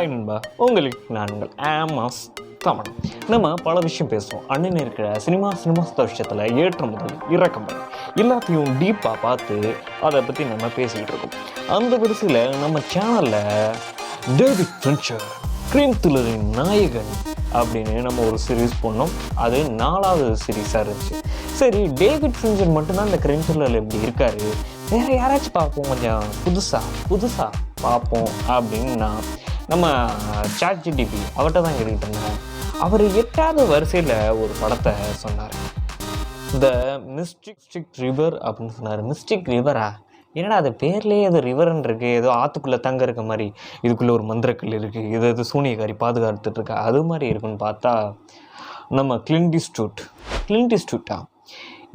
Hi நண்பா. உங்களுக்கு நான் உங்கள் ஆமாஸ் தமிழ் நம்ம பல விஷயம் பேசுவோம். அண்ணன் இருக்கிற சினிமா சினிமா விஷயத்தில் ஏற்றம் முதல் இறக்கம் எல்லாத்தையும் டீப்பாக பார்த்து அதை பற்றி நம்ம பேசிக்கிட்டு இருக்கோம். அந்த வரிசையில் நம்ம சேனலில் டேவிட் ஃப்ரென்ச்சர் கிரீம் தில்லரின் நாயகன் அப்படின்னு நம்ம ஒரு சீரீஸ் பண்ணோம் அது நாலாவது சீரீஸாக இருந்துச்சு. சரி டேவிட் ஃபின்ச்சர் மட்டும்தான் இந்த கிரீம் த்ரில்லரில் இப்படி இருக்காரு. வேற யாராச்சும் பார்ப்போம் கொஞ்சம். புதுசாக புதுசாக பார்ப்போம் அப்படின்னு நான் நம்ம சாட் ஜிடிபி அவர்கிட்ட தான் கேட்டுக்கிட்டு இருந்தேன் அவர் எட்டாவது வரிசையில் ஒரு படத்தை சொன்னார். இந்த மிஸ்டிக் ஸ்டிக் ரிவர் அப்படின்னு சொன்னார். மிஸ்டிக் ரிவரா என்னடா அது பேர்லேயே அது ரிவர்ன்னு இருக்கு. ஏதோ ஆற்றுக்குள்ளே தங்க இருக்க மாதிரி. இதுக்குள்ளே ஒரு மந்திரக்கல் இருக்குது இது இது சூனியக்காரி பாதுகாத்துட்டு இருக்கா? அது மாதிரி இருக்குன்னு பார்த்தா நம்ம கிளின்டிஸ்டூட் கிளின்டிஸ்டூட்டா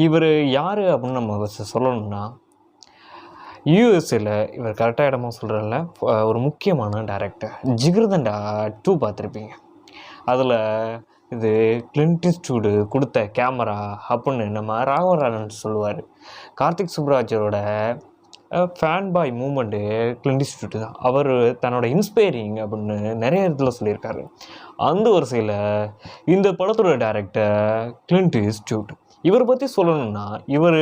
இவர் யார் அப்படின்னு நம்ம சொல்லணும்னா யூஎஸ்ஏல இவர் கரெக்டாக இடமா சொல்கிறதில்ல ஒரு முக்கியமான டேரக்டர் ஜிகிர்தண்டா டூ பார்த்துருப்பீங்க. அதில் இது கிளின்டிஸ்டூடு கொடுத்த கேமரா அப்படின்னு நம்ம ராகவராஜன் சொல்லுவார். கார்த்திக் சுப்ராஜரோட ஃபேன் பாய் மூமெண்ட்டு கிளின்டிஸ்டூட்டு தான். அவர் தன்னோட இன்ஸ்பைரிங் அப்படின்னு நிறைய இடத்துல சொல்லியிருக்காரு. அந்த வரிசையில் இந்த படத்தோட டேரக்டர் கிளின்டிஸ்டூட் இன்ஸ்டியூட் இவரை பற்றி சொல்லணும்னா இவர்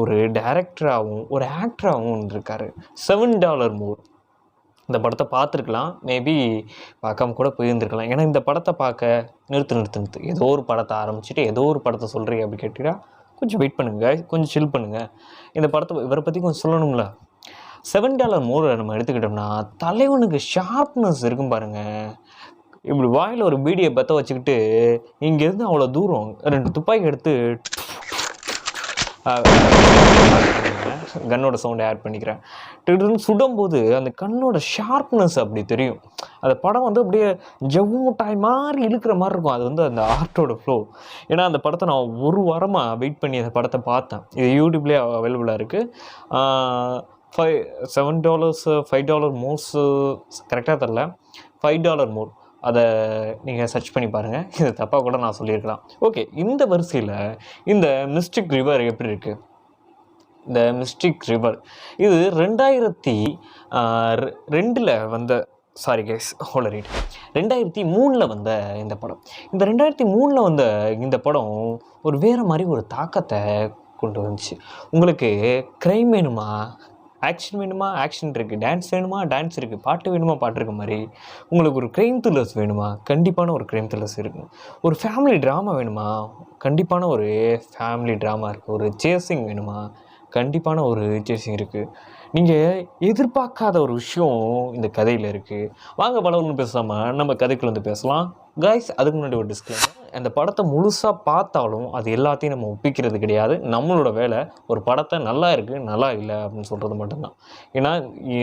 ஒரு டைரக்டராகவும் ஒரு ஆக்டராகவும் இருந்திருக்காரு. செவன் டாலர் மோர் இந்த படத்தை பார்த்துருக்கலாம். மேபி பார்க்காம கூட போயிருந்துருக்கலாம். ஏன்னா இந்த படத்தை பார்க்க நிறுத்து நிறுத்து நிறுத்து. ஏதோ ஒரு படத்தை ஆரம்பிச்சுட்டு ஏதோ ஒரு படத்தை சொல்கிறீங்க அப்படி கேட்டீங்கன்னா கொஞ்சம் வெயிட் பண்ணுங்கள் கொஞ்சம் சில் பண்ணுங்கள் இந்த படத்தை இவரை பற்றி கொஞ்சம் சொல்லணும்ல. செவன் டாலர் மோரை நம்ம எடுத்துக்கிட்டோம்னா தலைவனுக்கு ஷார்ப்னஸ் இருக்கும் பாருங்கள் இப்படி வாயில் ஒரு பீடியை பற்ற வச்சுக்கிட்டு இங்கேருந்து அவ்வளோ தூரம் ரெண்டு துப்பாக்கி எடுத்து கன்னோட சவுண்டை ஆட் பண்ணிக்கிறேன். திடீர்னு சுடும்போது அந்த கண்ணோட ஷார்ப்னஸ் அப்படி தெரியும். அந்த படம் வந்து அப்படியே ஜவ்வு முட்டாய் மாதிரி இழுக்கிற மாதிரி இருக்கும். அது வந்து அந்த ஆர்ட்டோட ஃப்ளோ ஏன்னா அந்த படத்தை நான் ஒரு வாரமாக வெயிட் பண்ணி அந்த படத்தை பார்த்தேன். இது யூடியூப்லேயே அவைலபிளாக இருக்குது five seven dollars five dollar Morse கரெக்டாக தெரில. ஃபைவ் டாலர் மோர் அதை நீங்கள் சர்ச் பண்ணி பாருங்கள் இது தப்பாக கூட நான் சொல்லியிருக்கலாம். ஓகே இந்த வரிசையில் இந்த மிஸ்டிக் ரிவர் எப்படி இருக்குது இந்த மிஸ்டிக் ரிவர் இது ரெண்டாயிரத்தி ரெண்டில் வந்த சாரி கேஸ் ஹோலரிட் ரெண்டாயிரத்தி மூணில் வந்த இந்த படம். இந்த ரெண்டாயிரத்தி மூணில் வந்த இந்த படம் ஒரு வேறு மாதிரி ஒரு தாக்கத்தை கொண்டு வந்துச்சு. உங்களுக்கு க்ரைம் வேணுமா? ஆக்ஷன் வேணுமா? ஆக்ஷன் இருக்குது டான்ஸ் வேணுமா? டான்ஸ் இருக்குது பாட்டு வேணுமா? பாட்டு இருக்க மாதிரி. உங்களுக்கு ஒரு க்ரைம் த்ரில்லர்ஸ் வேணுமா? கண்டிப்பான ஒரு க்ரைம் த்ரில்லர்ஸ் இருக்கும் ஒரு ஃபேமிலி ட்ராமா வேணுமா? கண்டிப்பான ஒரு ஃபேமிலி ட்ராமா இருக்குது ஒரு சேசிங் வேணுமா? கண்டிப்பான ஒரு சேசிங் இருக்குது நீங்கள் எதிர்பார்க்காத ஒரு விஷயம் இந்த கதையில் இருக்குது வாங்க படம் பேசாமல் நம்ம கதைக்குள்ள வந்து பேசலாம். காய்ஸ் அதுக்கு முன்னாடி ஒரு டிஸ்கிளைமர் அந்த படத்தை முழுசாக பார்த்தாலும் அது எல்லாத்தையும் நம்ம ஒப்பிக்கிறது கிடையாது. நம்மளோட வேலை ஒரு படத்தை நல்லா இருக்குது நல்லா இல்லை அப்படின்னு சொல்கிறது மட்டும்தான். ஏன்னா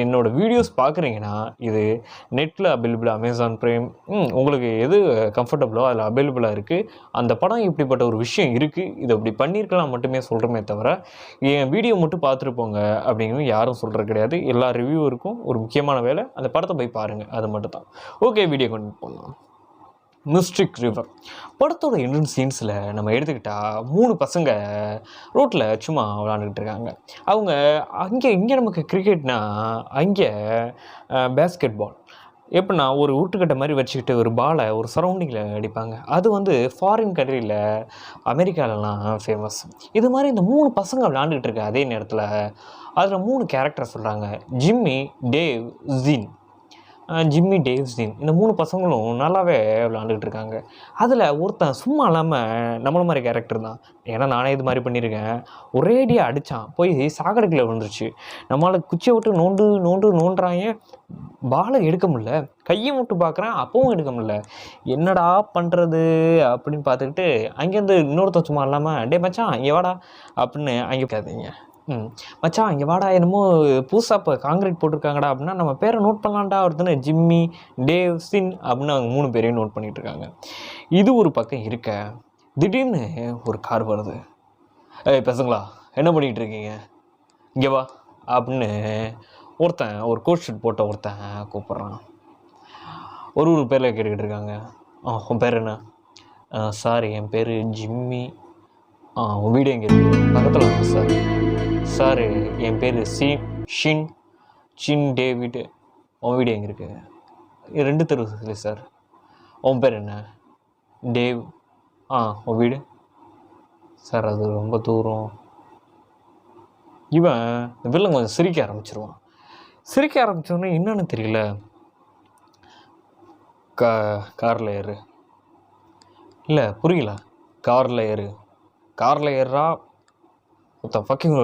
என்னோடய வீடியோஸ் பார்க்குறீங்கன்னா இது நெட்டில் அவைலபிள் அமேசான் ப்ரைம் உங்களுக்கு எது கம்ஃபர்டபுளோ அதில் அவைலபிளாக இருக்குது அந்த படம் இப்படிப்பட்ட ஒரு விஷயம் இருக்குது இதை அப்படி பண்ணியிருக்கலாம் மட்டுமே சொல்கிறோமே தவிர என் வீடியோ மட்டும் பார்த்துருப்போங்க அப்படிங்கிறது யாரும் சொல்கிறது கிடையாது. எல்லா ரிவ்யூவருக்கும் ஒரு முக்கியமான வேலை. அந்த படத்தை போய் பாருங்கள் அது மட்டும் தான் ஓகே வீடியோ கொண்டு பண்ணலாம் மிஸ்டிக் ரிவர் படத்தோட என்ட்ரன் சீன்ஸில் நம்ம எடுத்துக்கிட்டால் மூணு பசங்க ரோட்டில் சும்மா விளாண்டுக்கிட்டு இருக்காங்க. அவங்க அங்கே இங்கே நமக்கு கிரிக்கெட்னா அங்கே பேஸ்கெட் பால் எப்படின்னா ஒரு உருட்டுக்கட்டை மாதிரி வச்சுக்கிட்டு ஒரு பாலை ஒரு சரௌண்டிங்கில் அடிப்பாங்க. அது வந்து ஃபாரின் கண்ட்ரியில் அமெரிக்காலலாம் ஃபேமஸ் இது மாதிரி இந்த மூணு பசங்க விளாண்டுக்கிட்டு இருக்க அதே நேரத்தில் அதில் மூணு கேரக்டர் சொல்கிறாங்க ஜிம்மி டேவ் ஜின். ஜிம்மி டேவ்ஸின் இந்த மூணு பசங்களும் நல்லாவே விளாண்டுக்கிட்டு இருக்காங்க. அதில் ஒருத்தன் சும்மா இல்லாமல் நம்மள மாதிரி கேரக்டர் தான். ஏன்னா நானே இது மாதிரி பண்ணியிருக்கேன். ஒரேடியாக அடித்தான் போய் சாக்கடைக்குள்ள விழுந்துருச்சு. நம்மளால் குச்சியை விட்டு நோண்டு நோண்டு நோண்டுறாங்க. பாலை எடுக்க முடில கையை விட்டு பார்க்குறேன். அப்பவும் எடுக்க முடில என்னடா பண்ணுறது அப்படின்னு பார்த்துக்கிட்டு அங்கேருந்து இன்னொருத்தன் சும்மா இல்லாமல் டே மச்சான் இங்கே வாடா அப்படின்னு அங்கே கேட்காதீங்க. ம். மச்சான் இங்கே வாடா என்னமோ புதுசாக இப்போ காங்கிரீட் போட்டிருக்காங்கடா அப்படின்னா நம்ம பேரை நோட் பண்ணலான்டா ஒருத்தனை ஜிம்மி டேவ் சின் அப்படின்னு அவங்க மூணு பேரையும் நோட் பண்ணிகிட்டு இருக்காங்க. இது ஒரு பக்கம் இருக்க திடீர்னு ஒரு கார் வருது. ஏய் பசங்களா என்ன பண்ணிகிட்டு இருக்கீங்க? இங்கே வா அப்படின்னு ஒருத்தன் ஒரு கோட் ஷூட் போட்ட ஒருத்தன் கூப்பிட்றான். ஒரு ஒரு பேரில் கேட்டுக்கிட்டு இருக்காங்க. உன் பேர் என்ன? சார் என் பேர் ஜிம்மி. ஆ உன் வீடு எங்கே இருக்குது பக்கத்தில் வாங்க சார் சார் என் பேர் சி ஷின் சின் டேவிட். உன் வீடு எங்கே இருக்கு? ரெண்டு தெரு இல்லை சார் உன் பேர் என்ன? டேவ். ஆ உன் வீடு? சார் அது ரொம்ப தூரம். இவன் இந்த வில்லன் கொஞ்சம் சிரிக்க ஆரம்பிச்சிருவான். சிரிக்க ஆரம்பித்தோடனே என்னன்னு தெரியல. கா காரில் ஏறு. இல்லை புரியல. காரில் ஏறு. காரில் ஏறுறா ஒருத்த ஃபக்கிங்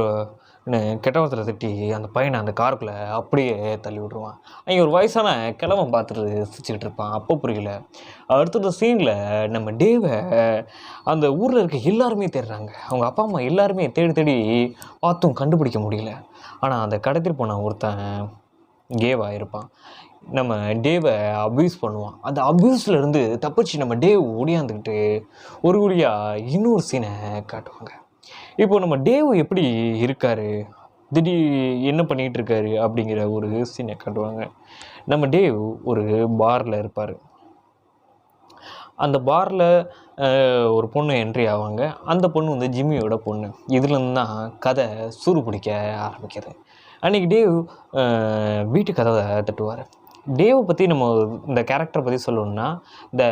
கெட்டவத்தில் திட்டி அந்த பையனை அந்த காருக்குள்ளே அப்படியே தள்ளி விட்ருவான் அங்கே ஒரு வயசான கிழவன் பார்த்துட்டு சிரிச்சுக்கிட்டு இருப்பான். அப்போ புரியல. அடுத்தது சீனில் நம்ம டேவை அந்த ஊரில் இருக்க எல்லாருமே தேடுறாங்க. அவங்க அப்பா அம்மா எல்லாருமே தேடி தேடி பார்த்தும் கண்டுபிடிக்க முடியல. ஆனால் அந்த கடத்திட்டு போன ஒருத்தன் கேவாக இருப்பான். நம்ம டேவை அப்யூஸ் பண்ணுவான். அந்த அப்யூஸ்லேருந்து இருந்து தப்பிச்சு நம்ம டேவ் ஓடியாந்துக்கிட்டு ஒரு வழியாக இன்னொரு சீனை காட்டுவாங்க. இப்போ நம்ம டேவ் எப்படி இருக்காரு? திடீர் என்ன பண்ணிகிட்டு இருக்காரு அப்படிங்கிற ஒரு சீனை காட்டுவாங்க. நம்ம டேவ் ஒரு பாரில் இருப்பார். அந்த பாரில் ஒரு பொண்ணு என்ட்ரி ஆவாங்க. அந்த பொண்ணு வந்து ஜிம்மியோட பொண்ணு. இதுலேருந்து தான் கதை சூடு பிடிக்க ஆரம்பிக்கிறது அன்றைக்கி டேவ் வீட்டு கதவை தட்டுவார். டேவை பற்றி நம்ம இந்த கேரக்டரை பற்றி சொல்லணும்னா இந்த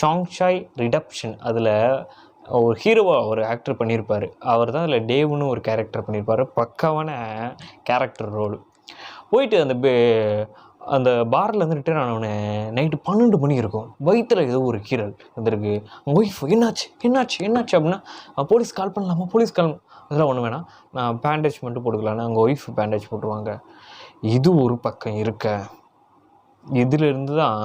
ஷாங்ஷாய் ரிடப்ஷன் அதில் ஒரு ஹீரோவாக ஒரு ஆக்டர் பண்ணியிருப்பார் அவர் தான் அதில் டேவ்னு ஒரு கேரக்டர் பண்ணியிருப்பார் பக்காவான கேரக்டர் ரோல் போயிட்டு அந்த பே அந்த பார்லேருந்து ரிட்டர்ன் ஆனவனே நைட்டு பன்னெண்டு மணி இருக்கும். வயிற்றில் ஏதோ ஒரு கீரல் வந்திருக்கு. ஒய்ஃப் என்னாச்சு? என்னாச்சு? என்னாச்சு? அப்படின்னா போலீஸ் கால் பண்ணலாமா? போலீஸ் கால் அதெல்லாம் ஒன்று வேணாம். நான் பேண்டேஜ் மட்டும் போட்டுக்கலான்னு அங்கே ஒய்ஃப் பேண்டேஜ் போட்டுருவாங்க. இது ஒரு பக்கம் இருக்க. இதிலிருந்து தான்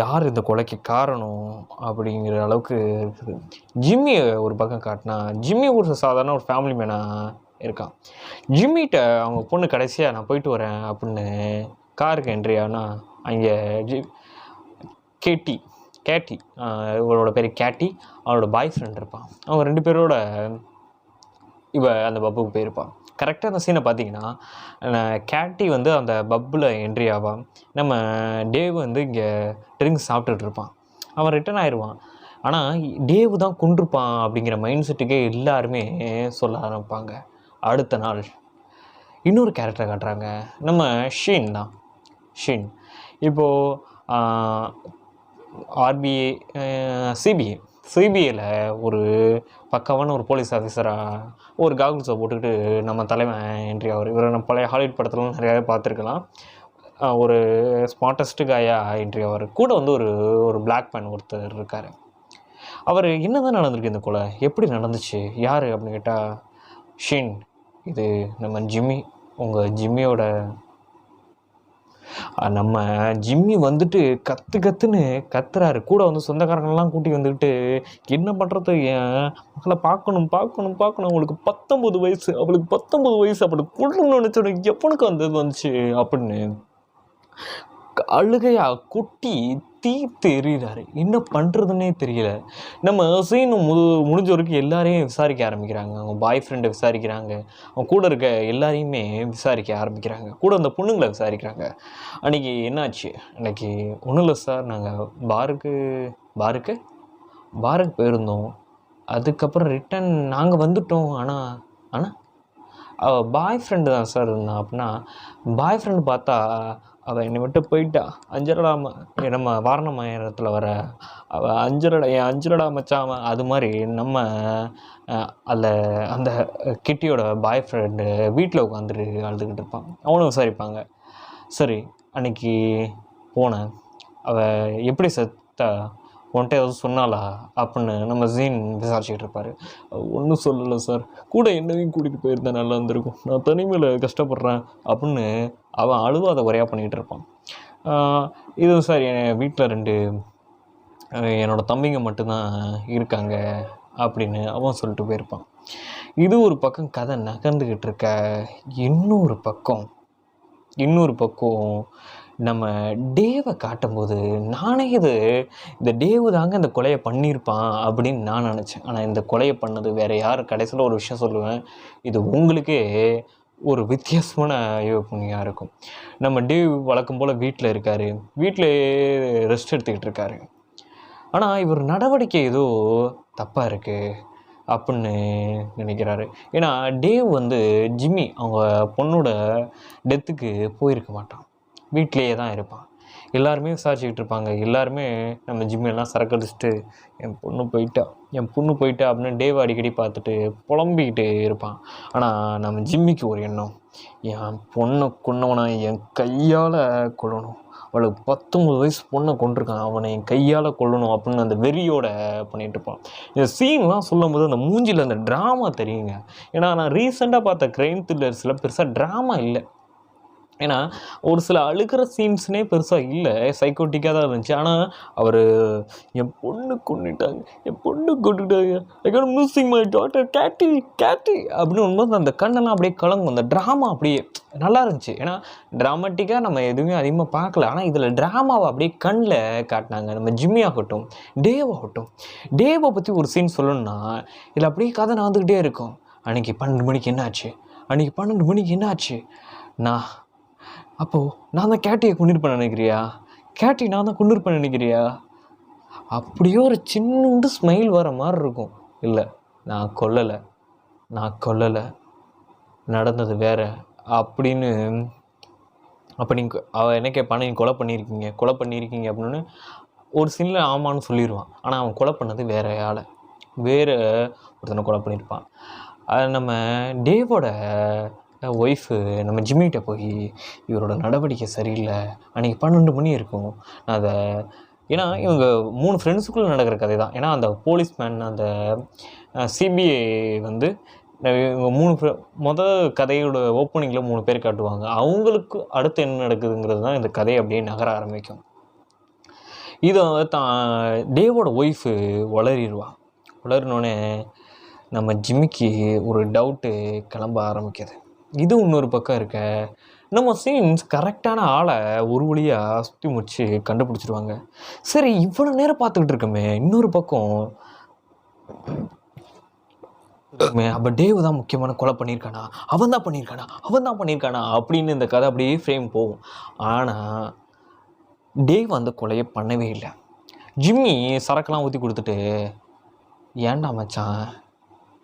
யார் இந்த கொலைக்கு காரணம் அப்படிங்கிற அளவுக்கு இருக்குது. ஜிம்மி ஒரு பக்கம் காட்டினா ஜிம்மி ஒரு சாதாரண ஒரு ஃபேமிலி மேனாக இருக்கான். ஜிம்மிகிட்ட அவங்க பொண்ணு கடைசியாக நான் போயிட்டு வரேன் அப்படின்னு காருக்கு என்ட்ரி ஆனால் அங்கே ஜி கேட்டி கேட்டி இவளோட பேர் கேட்டி அவளோட பாய் ஃப்ரெண்ட் இருப்பான். அவங்க ரெண்டு பேரோட இவ அந்த பப்புக்கு போயிருப்பான். கரெக்டாக அந்த சீனை பார்த்தீங்கன்னா கேட்டி வந்து அந்த பப்பில் என்ட்ரி ஆவான் நம்ம டேவ் வந்து இங்கே ட்ரிங்க்ஸ் சாப்பிட்டுட்டு இருப்பான். அவன் ரிட்டர்ன் ஆயிடுவான் ஆனால் டேவ் தான் கொண்டிருப்பான் அப்படிங்கிற மைண்ட் செட்டுக்கே எல்லாருமே சொல்ல ஆரம்பிப்பாங்க. அடுத்த நாள் இன்னொரு கேரக்டரை காட்டுறாங்க. நம்ம ஷீன் தான். ஷீன் இப்போது ஆர்பிஐ சிபிஐ சிபிஐயில் ஒரு பக்காவான ஒரு போலீஸ் ஆஃபீஸராக ஒரு காகுல்ஸை போட்டுக்கிட்டு நம்ம தலைவன் என்ட்ரி ஆவார். இவரை நம்ம பழைய ஹாலிவுட் படத்துலலாம் நிறையாவே பார்த்துருக்கலாம். ஒரு ஸ்மார்ட்டஸ்ட்டு காயாக என்ட்ரி ஆவார். கூட வந்து ஒரு ஒரு பிளாக் மேன் ஒருத்தர் இருக்கார். அவர் என்னதான் நடந்திருக்கு இந்த கொலை? எப்படி நடந்துச்சு? யார் அப்படின்னு கேட்டால் ஷின் இது நம்ம ஜிம்மி. உங்கள் ஜிம்மியோட நம்ம ஜிம்மி வந்துட்டு கத்து கத்துன்னு கத்துறாரு. கூட வந்து சொந்தக்காரங்கெல்லாம் கூட்டி வந்துக்கிட்டு என்ன பண்ணுறது ஏன் மக்களை பார்க்கணும் பார்க்கணும் பார்க்கணும். அவளுக்கு பத்தொம்பது வயசு. அவளுக்கு பத்தொம்பது வயசு. அப்படி கொள்ளணும்னு நினச்சோட எப்பனுக்கு வந்தது வந்துச்சு? அப்படின்னு அழுகையாக கொட்டி தீர்த்து எறிகிறாரு என்ன பண்ணுறதுன்னே தெரியல. நம்ம சீன் மு முடிஞ்ச வரைக்கும் எல்லாரையும் விசாரிக்க ஆரம்பிக்கிறாங்க. அவங்க பாய் ஃப்ரெண்டை விசாரிக்கிறாங்க. அவங்க கூட இருக்க எல்லாரையுமே விசாரிக்க ஆரம்பிக்கிறாங்க. கூட அந்த பொண்ணுங்களை விசாரிக்கிறாங்க. அன்றைக்கி என்னாச்சு? அன்றைக்கி ஒன்றும் இல்லை சார் நாங்கள் பாருக்கு பாருக்கு பாருக்கு போயிருந்தோம். அதுக்கப்புறம் ரிட்டன் நாங்கள் வந்துட்டோம். ஆனால் ஆனால் பாய் ஃப்ரெண்டு தான் சார் இருந்தான் அப்படின்னா பாய் ஃப்ரெண்டு பார்த்தா அவள் என்னை விட்டு போயிட்டா. அஞ்சரடா ம நம்ம வாரணமாயிரத்தில் வர அவள் அஞ்சரடா என் அஞ்சரடா மச்சான் அது மாதிரி நம்ம அதில் அந்த கிட்டியோட பாய் ஃப்ரெண்டு வீட்டில் உட்காந்துட்டு அழுதுகிட்டு இருப்பான். அவனும் விசாரிப்பாங்க. சரி அன்னைக்கு போனேன். அவள் எப்படி செத்தா? உன்கிட்ட ஏதாவது சொன்னாலா அப்படின்னு நம்ம ஜீன் விசாரிச்சுக்கிட்டு இருப்பாரு. ஒன்றும் சொல்லலை சார் கூட என்னையும் கூட்டிகிட்டு போயிருந்தா நல்லா இருந்திருக்கும். நான் தனிமையில் கஷ்டப்படுறேன் அப்படின்னு அவன் அழுவாத குறையாக பண்ணிகிட்டு இருப்பான். இது சார் என் வீட்டில் ரெண்டு என்னோடய தம்பிங்க மட்டும்தான் இருக்காங்க அப்படின்னு அவன் சொல்லிட்டு போயிருப்பான். இது ஒரு பக்கம் கதை நகர்ந்துக்கிட்டு இருக்க. இன்னொரு பக்கம் இன்னொரு பக்கம் நம்ம டேவை காட்டும்போது நானே இது இந்த டேவு தாங்க இந்த கொலையை பண்ணியிருப்பான் அப்படின்னு நான் நினச்சேன். ஆனால் இந்த கொலையை பண்ணது வேறு யார்? கடைசியில் ஒரு விஷயம் சொல்லுவேன். இது உங்களுக்கே ஒரு வித்தியாசமான யோசனையாக இருக்கும். நம்ம டேவ் வழக்கம் போல் வீட்டில் இருக்கார். வீட்டில் ரெஸ்ட் எடுத்துக்கிட்டு இருக்காரு. ஆனால் இவர் நடவடிக்கை ஏதோ தப்பாக இருக்குது அப்படின்னு நினைக்கிறாரு. ஏன்னா டேவ் வந்து ஜிம்மி அவங்க பொண்ணோட டெத்துக்கு போயிருக்க மாட்டான். வீட்டிலேயே தான் இருப்பான். எல்லாருமே விசாரிச்சுக்கிட்டு இருப்பாங்க. எல்லாருமே நம்ம ஜிம்மெல்லாம் சரக்கு அடிச்சுட்டு என் பொண்ணு போயிட்டா என் பொண்ணு போயிட்டா அப்படின்னு டேவை அடிக்கடி பார்த்துட்டு புலம்பிக்கிட்டு இருப்பான். ஆனால் நம்ம ஜிம்மிக்கு ஒரு எண்ணம். என் பொண்ணை கொன்னவனை என் கையால் கொல்லணும். அவளுக்கு பத்தொம்பது வயசு பொண்ணை கொண்டிருக்கான் அவனை என் கையால் கொல்லணும் அப்படின்னு அந்த வெறியோட பண்ணிகிட்டு இருப்பான். இந்த சீன்லாம் சொல்லும் போது அந்த மூஞ்சியில் அந்த ட்ராமா தெரியுங்க. ஏன்னா நான் ரீசெண்டாக பார்த்த கிரைம் த்ரில்லர்ஸில் பெருசாக ட்ராமா இல்லை. ஏன்னா ஒரு சில அழுகிற சீன்ஸ்னே பெருசாக இல்லை. சைக்கோட்டிக்காக தான் இருந்துச்சு. ஆனால் அவர் என் பொண்ணு கொண்டுட்டாங்க என் பொண்ணு கொண்டுட்டாங்க I got missing my daughter Katie Katie அப்படின்னு போது அந்த கண்ணெல்லாம் அப்படியே கலங்கும். அந்த ட்ராமா அப்படியே நல்லா இருந்துச்சு. ஏன்னா ட்ராமாட்டிக்காக நம்ம எதுவுமே அதிகமாக பார்க்கல. ஆனால் இதில் ட்ராமாவை அப்படியே கண்ணில் காட்டினாங்க. நம்ம ஜிம்மி ஆகட்டும் டேவ் ஆகட்டும். டேவை பற்றி ஒரு சீன் சொல்லணும்னா இதில் அப்படியே கதை நடந்துக்கிட்டே இருக்கும். அன்றைக்கி பன்னெண்டு மணிக்கு என்ன ஆச்சு அன்றைக்கி பன்னெண்டு மணிக்கு என்ன ஆச்சு நான் அப்போது நான் தான் கேட்டியை கொண்டிருப்பேன் நினைக்கிறியா? கேட்டி நான் தான் கொண்டிருப்பேன் நினைக்கிறியா? அப்படியே ஒரு சின்னண்டு ஸ்மைல் வர மாதிரி இருக்கும். இல்லை நான் கொல்லலை. நான் கொல்லலை. நடந்தது வேற. அப்படின்னு அப்போ நீங்கள் அவள் என்ன கேட்பானா நீங்கள் கொலை பண்ணியிருக்கீங்க. கொலை பண்ணியிருக்கீங்க. அப்படின்னு ஒரு சின்ன ஆமான்னு சொல்லிடுவான் ஆனால் அவன் கொலை பண்ணது வேற ஆளை. வேறு ஒருத்தனை கொலை பண்ணியிருப்பான். அது நம்ம டேவோட ஒய்ஃபு நம்ம ஜிம்மிகிட்ட போய் இவரோட நடவடிக்கை சரியில்லை. அன்றைக்கி பன்னெண்டு மணி இருக்கும். நான் அதை ஏன்னா இவங்க மூணு ஃப்ரெண்ட்ஸுக்குள்ளே நடக்கிற கதை தான். ஏன்னா அந்த போலீஸ்மேன் அந்த சிபிஐ வந்து இவங்க மூணு மொதல் கதையோட ஓப்பனிங்கில் மூணு பேர் காட்டுவாங்க. அவங்களுக்கு அடுத்து என்ன நடக்குதுங்கிறது தான் இந்த கதையை அப்படியே நகர ஆரம்பிக்கும். இதை தான் டேவோட ஒய்ஃபு வளரிடுவா. வளரினோடனே நம்ம ஜிம்மிக்கு ஒரு டவுட்டு கிளம்ப ஆரம்பிக்குது. இது இன்னொரு பக்கம் இருக்க. நம்ம சீன்ஸ் கரெக்டான ஆளை ஒரு வழியாக சுற்றி முடிச்சு கண்டுபிடிச்சிருவாங்க. சரி இவ்வளோ நேரம் பார்த்துக்கிட்டு இருக்கோமே. இன்னொரு பக்கம் அப்போ டேவ் தான் முக்கியமான கொலை பண்ணியிருக்கானா? அவன் தான் பண்ணியிருக்கானா? அவன் தான் பண்ணியிருக்கானா? அப்படின்னு இந்த கதை அப்படியே ஃப்ரேம் போகும். ஆனால் டேவ் அந்த கொலையை பண்ணவே இல்லை. ஜிம்மி சரக்கெல்லாம் ஊற்றி கொடுத்துட்டு ஏன்டா மச்சான்?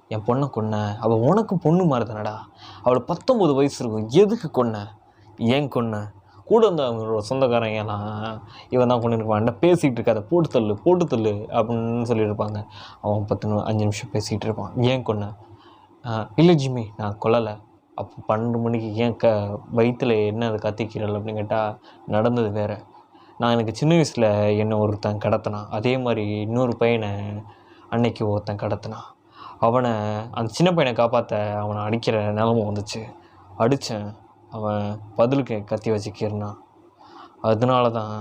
என் பொண்ணை கொன்ன. அவள் உனக்கு பொண்ணு மாறுதானடா. தானடா அவளை வயசு இருக்கும். எதுக்கு கொன்ன? ஏன் கொன்ன? கூட இருந்த அவங்களோட சொந்தக்காரங்க எல்லாம் இவன் தான் கொண்டு இருப்பான் பேசிகிட்டு இருக்காத. போட்டு தள்ளு போட்டு தள்ளு அப்படின்னு சொல்லியிருப்பாங்க. அவன் பத்து அஞ்சு நிமிஷம் பேசிகிட்டு இருப்பான். ஏன் கொன்ன? இல்லை ஜிம்மி நான் கொல்லலை. அப்போ பன்னெண்டு மணிக்கு ஏன் க வயிற்றில் என்ன அது கத்திக்கிறல் அப்படின்னு கேட்டால் நடந்தது வேற. நான் எனக்கு சின்ன வயசில் என்ன ஒருத்தன் கடத்தினான். அதே மாதிரி இன்னொரு பையனை அன்னைக்கு ஒருத்தன் கடத்தினான். அவனை அந்த சின்ன பையனை காப்பாற்ற அவனை அடிக்கிற நிலமை வந்துச்சு. அடித்தேன் அவன் பதிலுக்கு கத்தி வச்சுக்கிறான் அதனால தான்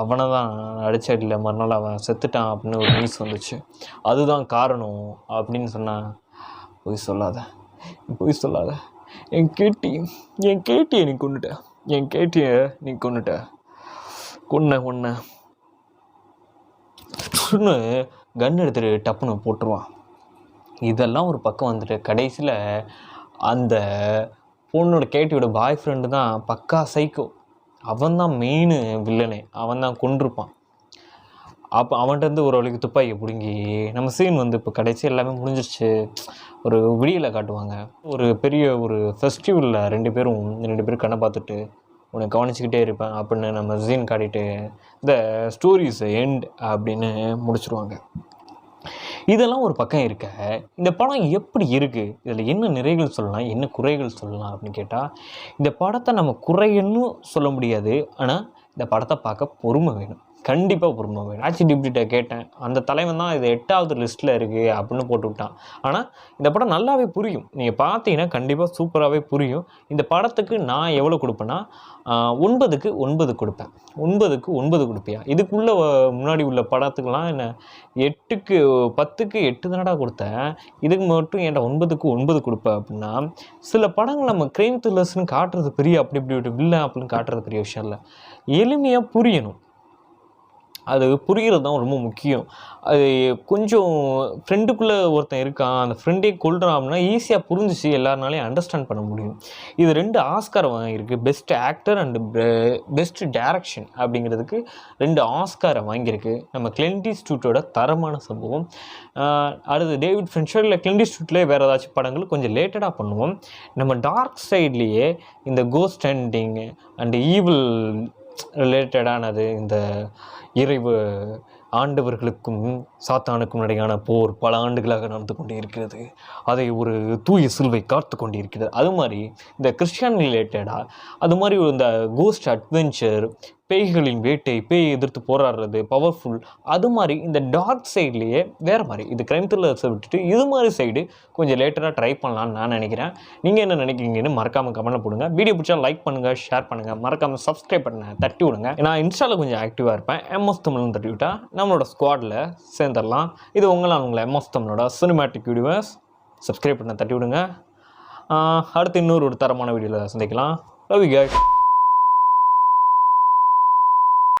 அவனை தான் அடிச்ச அடியில் மறுநாள் அவன் செத்துட்டான் அப்படின்னு ஒரு நியூஸ் வந்துச்சு. அதுதான் காரணம் அப்படின்னு சொன்னான் பொய் சொல்லாத. பொய் சொல்லாத. என் கேட்டி என் கேட்டியை நீ கொண்டுட்ட என் கேட்டியை நீ கொண்டுட்ட கொன்ன கொன்ன. கன் எடுத்துட்டு டப்புன்னு போட்டுருவான். இதெல்லாம் ஒரு பக்கம் வந்துட்டு கடைசியில் அந்த பொண்ணோட கேட்டியோட பாய் ஃப்ரெண்டு தான் பக்கா சைக்கோ அவன் தான் மெயின் வில்லனே அவன் தான் கொண்டிருப்பான் அப்போ அவன்கிட்ட ஒரு வழிக்கு துப்பாக்கி பிடுங்கி நம்ம சீன் வந்து இப்போ கடைசி எல்லாமே முடிஞ்சிருச்சு. ஒரு விடியலை காட்டுவாங்க. ஒரு பெரிய ஒரு ஃபெஸ்டிவலில் ரெண்டு பேரும் ரெண்டு பேரும் கண்ணை பார்த்துட்டு உன்னை கவனிச்சுக்கிட்டே இருப்பேன் அப்படின்னு நம்ம சீன் காட்டிட்டு இந்த ஸ்டோரிஸ் எண்ட் அப்படின்னு முடிச்சிருவாங்க. இதெல்லாம் ஒரு பக்கம் இருக்க இந்த படம் எப்படி இருக்குது இதில் என்ன நிறைகள் சொல்லலாம்? என்ன குறைகள் சொல்லலாம் அப்படின்னு கேட்டால் இந்த படத்தை நம்ம குறைன்னு சொல்ல முடியாது. ஆனால் இந்த படத்தை பார்க்க பொறுமை வேணும். கண்டிப்பாக பொறுமை வேணும் ஆட்சி டிப்டிட்ட கேட்டேன். அந்த தலைவன் தான் இது எட்டாவது லிஸ்ட்டில் இருக்குது அப்படின்னு போட்டு விட்டான். ஆனால் இந்த படம் நல்லாவே புரியும். நீங்கள் பார்த்தீங்கன்னா கண்டிப்பாக சூப்பராகவே புரியும். இந்த படத்துக்கு நான் எவ்வளோ கொடுப்பேன்னா ஒன்பதுக்கு ஒன்பது கொடுப்பேன். ஒன்பதுக்கு ஒன்பது கொடுப்பியா? இதுக்குள்ளே முன்னாடி உள்ள படத்துக்கெலாம் என்ன எட்டுக்கு பத்துக்கு எட்டு தானடா கொடுத்தேன். இதுக்கு மட்டும் ஏன்டா ஒன்பதுக்கு ஒன்பது கொடுப்பேன் அப்படின்னா சில படங்கள் நம்ம கிரைம் த்ரில்லர்ஸ்னு காட்டுறது பெரிய அப்படி இப்படி இல்லை அப்படின்னு காட்டுறது பெரிய விஷயம் இல்லை. எளிமையாக புரியணும். அது புரிகிறது தான் ரொம்ப முக்கியம். அது கொஞ்சம் ஃப்ரெண்டுக்குள்ளே ஒருத்தன் இருக்கான் அந்த ஃப்ரெண்டே கொள்றான் அப்படின்னா ஈஸியாக புரிஞ்சிச்சு எல்லாருனாலையும் அண்டர்ஸ்டாண்ட் பண்ண முடியும். இது ரெண்டு ஆஸ்கார் வாங்கியிருக்கு. Best actor and best direction அப்படிங்கிறதுக்கு ரெண்டு ஆஸ்காரை வாங்கியிருக்கு. நம்ம கிளென்டி ஸ்டூட்டோட தரமான சம்பவம். அடுத்து டேவிட் ஃப்ரென்ஷோ இல்லை கிளென்டி ஸ்டூட்லேயே வேறு ஏதாச்சும் படங்கள் கொஞ்சம் லேட்டடாக பண்ணுவோம். நம்ம டார்க் சைட்லேயே இந்த கோஸ்ட் ஹண்டிங் அண்ட் ஈவில் ரிலேட்டடானது இந்த இறைவு ஆண்டவர்களுக்கும் சாத்தானுக்கும் இடையான போர் பல ஆண்டுகளாக நடந்து கொண்டே இருக்கிறது அதை ஒரு தூய சிலுவை காத்து கொண்டு இருக்கிறது அது மாதிரி இந்த கிறிஸ்டியன் ரிலேட்டடாக அது மாதிரி இந்த கோஸ்ட் அட்வென்ச்சர் பேய்களின் வேட்டை பேய் எதிர்த்து போராடுறது பவர்ஃபுல் அது மாதிரி இந்த டார்க் சைட்லேயே வேறு மாதிரி இது கிரைம் த்ரில்லர்ஸை விட்டுட்டு இது மாதிரி சைடு கொஞ்சம் லேட்டராக ட்ரை பண்ணலான்னு நான் நினைக்கிறேன். நீங்கள் என்ன நினைக்கிறீங்கன்னு மறக்காமல் கமெண்ட் போடுங்க. வீடியோ பிடிச்சா லைக் பண்ணுங்கள் ஷேர் பண்ணுங்கள் மறக்காமல் சப்ஸ்கிரைப் பண்ணுங்க தட்டி விடுங்க. நான் இன்ஸ்டாவில் கொஞ்சம் ஆக்டிவாக இருப்பேன். எம்எஸ் தமிழ்னு தட்டி விட்டால் நம்மளோட ஸ்குவாடில் சேர்ந்துடலாம். இது உங்களால் உங்களை எம்எஸ் தமிழோட சினிமேட்டிக் வீடியோஸ் சப்ஸ்கிரைப் பண்ண தட்டி விடுங்க. அடுத்து இன்னொரு ஒரு தரமான வீடியோவில் சந்திக்கலாம். Love you